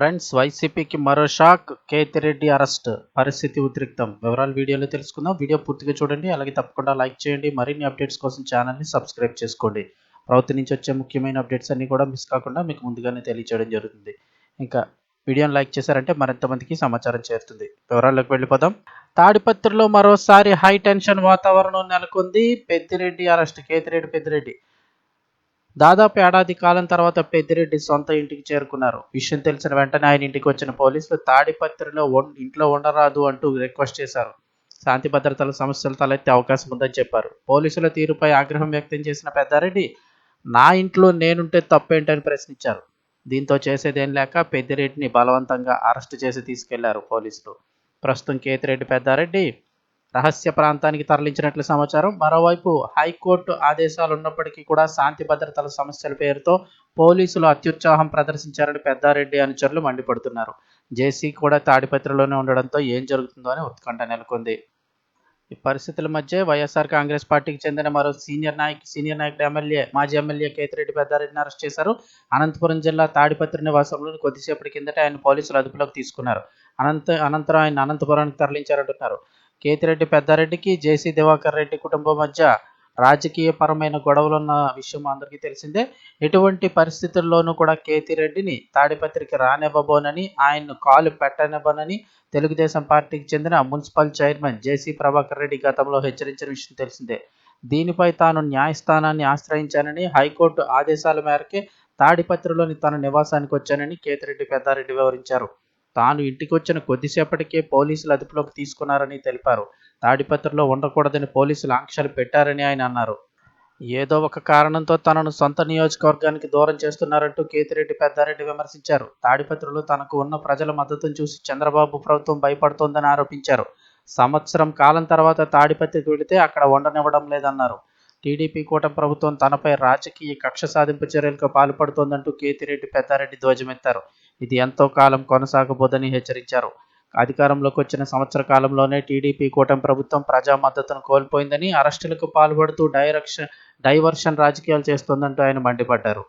Friends వైసీపీకి మరో shock. Kethireddy arrest. పరిస్థితి ఉద్రిక్తం. వివరాలు వీడియోలో తెలుసుకుందాం. వీడియో పూర్తిగా చూడండి. అలాగే తప్పకుండా లైక్ చేయండి. మరిన్ని అప్డేట్స్ కోసం ఛానల్ని సబ్స్క్రైబ్ చేసుకోండి. ప్రభుత్వం నుంచి వచ్చే ముఖ్యమైన అప్డేట్స్ అన్నీ కూడా మిస్ కాకుండా మీకు ముందుగానే తెలియచేయడం జరుగుతుంది. ఇంకా వీడియోని లైక్ చేశారంటే మరింత మందికి సమాచారం చేరుతుంది. వివరాల్లోకి వెళ్ళిపోదాం. తాడిపత్రిలో మరోసారి హై టెన్షన్ వాతావరణం నెలకొంది. పెద్దిరెడ్డి అరెస్ట్. కేతిరెడ్డి పెద్దిరెడ్డి. దాదాపు ఏడాది కాలం తర్వాత పెద్దిరెడ్డి సొంత ఇంటికి చేరుకున్నారు. విషయం తెలిసిన వెంటనే ఆయన ఇంటికి వచ్చిన పోలీసులు తాడిపత్రిలో ఇంట్లో ఉండరాదు అంటూ రిక్వెస్ట్ చేశారు. శాంతి భద్రతల సమస్యలు తలెత్తే అవకాశం ఉందని చెప్పారు. పోలీసుల తీరుపై ఆగ్రహం వ్యక్తం చేసిన పెద్దారెడ్డి నా ఇంట్లో నేనుంటే తప్పేంటని ప్రశ్నించారు. దీంతో చేసేదేం లేక పెద్దిరెడ్డిని బలవంతంగా అరెస్టు చేసి తీసుకెళ్ళారు పోలీసులు. ప్రస్తుతం కేతిరెడ్డి పెద్దారెడ్డి రహస్య ప్రాంతానికి తరలించినట్లు సమాచారం. మరోవైపు హైకోర్టు ఆదేశాలు ఉన్నప్పటికీ కూడా శాంతి భద్రతల సమస్యల పేరుతో పోలీసులు అత్యుత్సాహం ప్రదర్శించారని పెద్దారెడ్డి అనుచరులు మండిపడుతున్నారు. జేసీ కూడా తాడిపత్రిలోనే ఉండడంతో ఏం జరుగుతుందో అని ఉత్కంఠ నెలకొంది. ఈ పరిస్థితుల మధ్య వైఎస్ఆర్ కాంగ్రెస్ పార్టీకి చెందిన మరో సీనియర్ నాయక్ సీనియర్ నాయకుడు ఎమ్మెల్యే మాజీ ఎమ్మెల్యే కేతిరెడ్డి పెద్దారెడ్డిని అరెస్ట్ చేశారు. అనంతపురం జిల్లా తాడిపత్రి నివాసంలో కొద్దిసేపటి కిందట ఆయన పోలీసులు అదుపులోకి తీసుకున్నారు. అనంత అనంతరం ఆయన అనంతపురానికి తరలించారంటున్నారు. కేతిరెడ్డి పెద్దారెడ్డికి జేసీ దివాకర్ రెడ్డి కుటుంబం మధ్య రాజకీయ పరమైన గొడవలున్న విషయం అందరికీ తెలిసిందే. ఎటువంటి పరిస్థితుల్లోనూ కూడా కేతిరెడ్డిని తాడిపత్రికి రానివ్వబోనని ఆయన్ను కాలు పెట్టనివ్వనని తెలుగుదేశం పార్టీకి చెందిన municipal chairman JC Prabhakar Reddy గతంలో హెచ్చరించిన విషయం తెలిసిందే. దీనిపై తాను న్యాయస్థానాన్ని ఆశ్రయించానని హైకోర్టు ఆదేశాల మేరకే తాడిపత్రిలోని తన నివాసానికి వచ్చానని కేతిరెడ్డి పెద్దారెడ్డి వివరించారు. తాను ఇంటికి వచ్చిన కొద్దిసేపటికే పోలీసులు అదుపులోకి తీసుకున్నారని తెలిపారు. తాడిపత్రిలో ఉండకూడదని పోలీసులు ఆంక్షలు పెట్టారని ఆయన అన్నారు. ఏదో ఒక కారణంతో తనను సొంత నియోజకవర్గానికి దూరం చేస్తున్నారంటూ కేతిరెడ్డి పెద్దారెడ్డి విమర్శించారు. తాడిపత్రిలో తనకు ఉన్న ప్రజల మద్దతును చూసి చంద్రబాబు ప్రభుత్వం భయపడుతోందని ఆరోపించారు. సంవత్సరం కాలం తర్వాత తాడిపత్రికి వెళితే అక్కడ ఉండనివ్వడం లేదన్నారు. టీడీపీ కూటమి ప్రభుత్వం తనపై రాజకీయ కక్ష సాధింపు చర్యలకు పాల్పడుతోందంటూ కేతిరెడ్డి పెద్దారెడ్డి ధ్వజమెత్తారు. ఇది ఎంతో కాలం కొనసాగబోదని హెచ్చరించారు. అధికారంలోకి వచ్చిన సంవత్సర కాలంలోనే టీడీపీ కూటమి ప్రభుత్వం ప్రజా మద్దతును కోల్పోయిందని అరెస్టులకు పాల్పడుతూ డైరెక్షన్ డైవర్షన్ రాజకీయాలు చేస్తోందంటూ ఆయన మండిపడ్డారు.